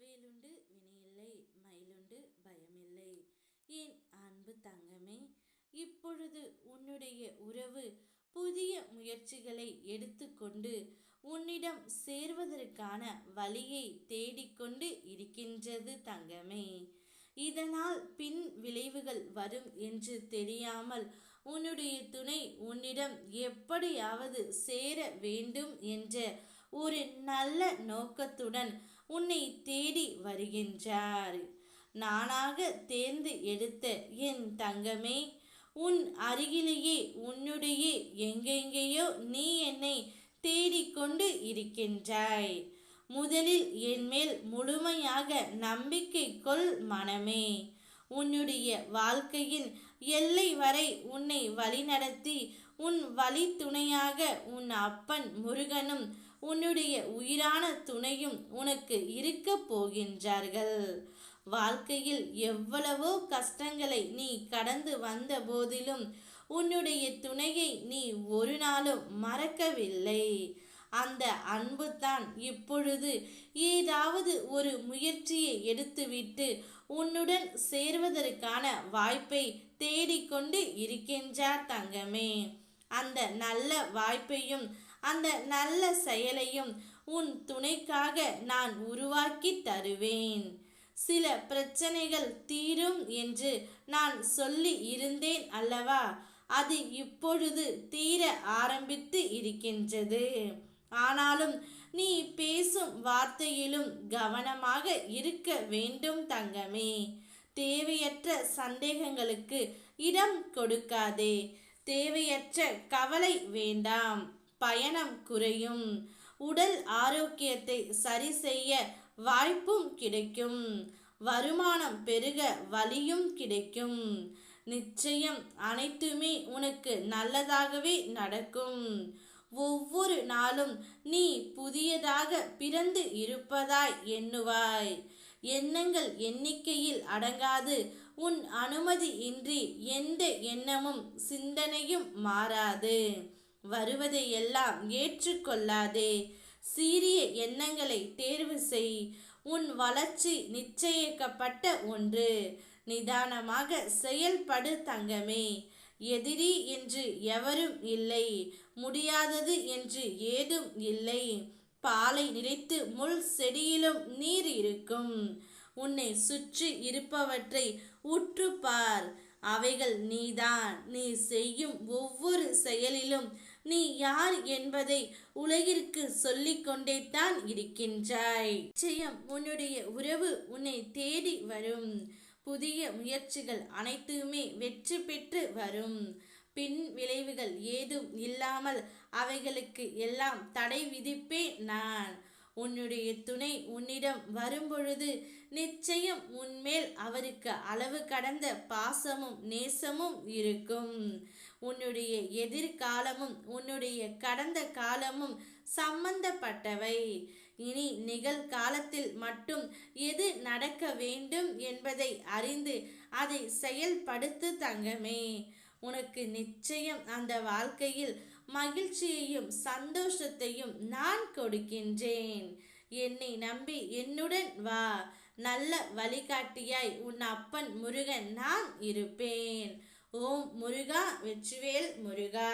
வேலுண்டு வினையில்லை மயிலுண்டு பயமில்லை. என் அன்பு தங்கமே இப்பொழுது உன்னுடைய உறவு புதிய முயற்சிகளை எடுத்துக்கொண்டு உன்னிடம் சேர்வதற்கான வழியை தேடிக்கொண்டு இருக்கின்றது தங்கமே. இதனால் பின் விளைவுகள் வரும் என்று தெரியாமல் உன்னுடைய துணை உன்னிடம் எப்படியாவது சேர வேண்டும் என்ற ஒரு நல்ல நோக்கத்துடன் உன்னை தேடி வருகின்றார். நானாக தேர்ந்து எடுத்த என் தங்கமே உன் அருகிலேயே உன்னுடைய எங்கெங்கேயோ நீ என்னை தேடிக்கொண்டு இருக்கின்றாய். முதலில் என் மேல் முழுமையாக நம்பிக்கை கொள் மனமே. உன்னுடைய வாழ்க்கையின் எல்லை வரை உன்னை வழிநடத்தி உன் வழித்துணையாக உன் அப்பன் முருகனும் உன்னுடைய உயிரான துணையும் உனக்கு இருக்க போகின்றார்கள். வாழ்க்கையில் எவ்வளவோ கஷ்டங்களை நீ கடந்து வந்த போதிலும் உன்னுடைய துணையை நீ ஒரு நாளும் மறக்கவில்லை. அந்த அன்பு தான் இப்பொழுது ஏதாவது ஒரு முயற்சியை எடுத்துவிட்டு உன்னுடன் சேர்வதற்கான வாய்ப்பை தேடிக்கொண்டு இருக்கின்றார் தங்கமே. அந்த நல்ல வாய்ப்பையும் அந்த நல்ல செயலையும் உன் துணைக்காக நான் உருவாக்கி தருவேன். சில பிரச்சனைகள் தீரும் என்று நான் சொல்லி இருந்தேன் அல்லவா? அது இப்பொழுது தீர ஆரம்பித்து இருக்கின்றது. ஆனாலும் நீ பேசும் வார்த்தையிலும் கவனமாக இருக்க வேண்டும் தங்கமே. தேவையற்ற சந்தேகங்களுக்கு இடம் கொடுக்காதே. தேவையற்ற கவலை வேண்டாம். பயணம் குறையும். உடல் ஆரோக்கியத்தை சரி செய்ய வாய்ப்பும் கிடைக்கும். வருமானம் பெருக வழியும் கிடைக்கும். நிச்சயம் அனைத்துமே உனக்கு நல்லதாகவே நடக்கும். ஒவ்வொரு நாளும் நீ புதியதாக பிறந்து இருப்பதாய் எண்ணுவாய். எண்ணங்கள் எண்ணிக்கையில் அடங்காது. உன் அனுமதி இன்றி எந்த எண்ணமும் சிந்தனையும் மாறாது. வருவதையெல்லாம் ஏற்றுக்கொள்ளாதே. சீரிய எண்ணங்களை தேர்வு செய். உன் வளர்ச்சி நிச்சயிக்கப்பட்ட ஒன்று. நிதானமாக செயல்படு தங்கமே. எதிரி என்று எவரும் இல்லை. முடியாதது என்று ஏதும் இல்லை. பாலை நிலைத்து முள் செடியிலும் நீர் இருக்கும். உன்னை சுற்றி இருப்பவற்றை உற்றுப்பார். அவைகள் நீதான். நீ செய்யும் ஒவ்வொரு செயலிலும் நீ யார் என்பதை உலகிற்கு சொல்லிக்கொண்டே தான் இருக்கின்றாய். நிச்சயம் உன்னுடைய உறவு உன்னை தேடி வரும். புதிய முயற்சிகள் அனைத்துமே வெற்றி பெற்று வரும். பின் விளைவுகள் ஏதும் இல்லாமல் அவைகளுக்கு எல்லாம் தடை விதிப்பே நான். உன்னுடைய துணை உன்னிடம் வரும்பொழுது நிச்சயம் உன்மேல் அவருக்கு அளவு கடந்த பாசமும் நேசமும் இருக்கும். உன்னுடைய எதிர்காலமும் உன்னுடைய கடந்த காலமும் சம்பந்தப்பட்டவை. இனி நிகழ்காலத்தில் மட்டும் எது நடக்க வேண்டும் என்பதை அறிந்து அதை செயல்படுத்து தங்கமே. உனக்கு நிச்சயம் அந்த வாழ்க்கையில் மகிழ்ச்சியையும் சந்தோஷத்தையும் நான் கொடுக்கின்றேன். என்னை நம்பி என்னுடன் வா. நல்ல வழிகாட்டியாய் உன் அப்பன் முருகன் நான் இருப்பேன். ஓம் முருகா வெற்றிவேல் முருகா.